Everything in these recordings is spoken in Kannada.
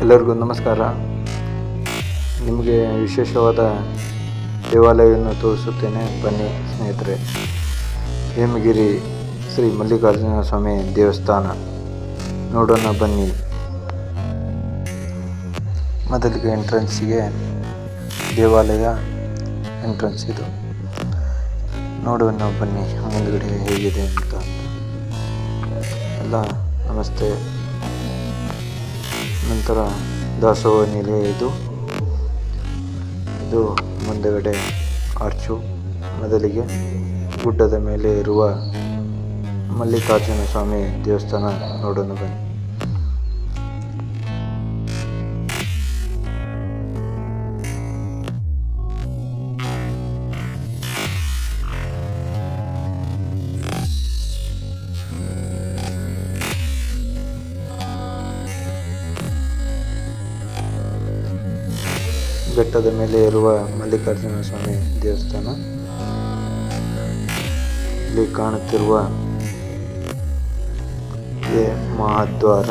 ಎಲ್ಲರಿಗೂ ನಮಸ್ಕಾರ. ನಿಮಗೆ ವಿಶೇಷವಾದ ದೇವಾಲಯವನ್ನು ತೋರಿಸುತ್ತೇನೆ. ಬನ್ನಿ ಸ್ನೇಹಿತರೆ. ಹೇಮಗಿರಿ ಶ್ರೀ ಮಲ್ಲಿಕಾರ್ಜುನ ಸ್ವಾಮಿ ದೇವಸ್ಥಾನ. ನೋಡೋಣ, ಬನ್ನಿ. ಮೊದಲಿಗೆ ಎಂಟ್ರೆನ್ಸಿಗೆ ದೇವಾಲಯ ಎಂಟ್ರೆನ್ಸ್ ಇದು. ನೋಡೋಣ, ಬನ್ನಿ. ಮುಂದುಗಡೆ ಹೇಗಿದೆ ಅಂತ. ಎಲ್ಲ ನಮಸ್ತೆ. ನಂತರ ದಾಸೋಹ ನೆಲೆ ಇದು. ಇದು ಮುಂದಗಡೆ ಆರ್ಚು ಮೊದಲಿಗೆ ಗುಡ್ಡದ ಮೇಲೆ ಇರುವ ಮಲ್ಲಿಕಾರ್ಜುನ ಸ್ವಾಮಿ ದೇವಸ್ಥಾನ ನೋಡೋಣ ಬನ್ನಿ. ಬೆಟ್ಟದ ಮೇಲೆ ಇರುವ ಮಲ್ಲಿಕಾರ್ಜುನ ಸ್ವಾಮಿ ದೇವಸ್ಥಾನ. ಇಲ್ಲಿ ಕಾಣುತ್ತಿರುವ ಮಹಾದ್ವಾರ.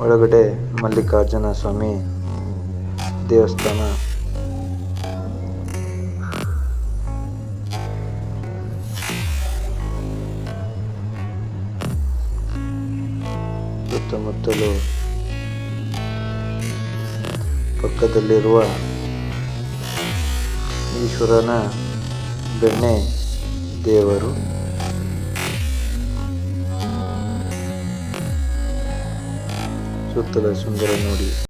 ಒಳಗಡೆ ಮಲ್ಲಿಕಾರ್ಜುನ ಸ್ವಾಮಿ ದೇವಸ್ಥಾನ. ಸುತ್ತಮುತ್ತಲು ಪಕ್ಕದಲ್ಲಿರುವ ಈಶ್ವರನ ಬೆಣ್ಣೆ ದೇವರು. ಸುತ್ತಲ ಸುಂದರ ನೋಡಿ.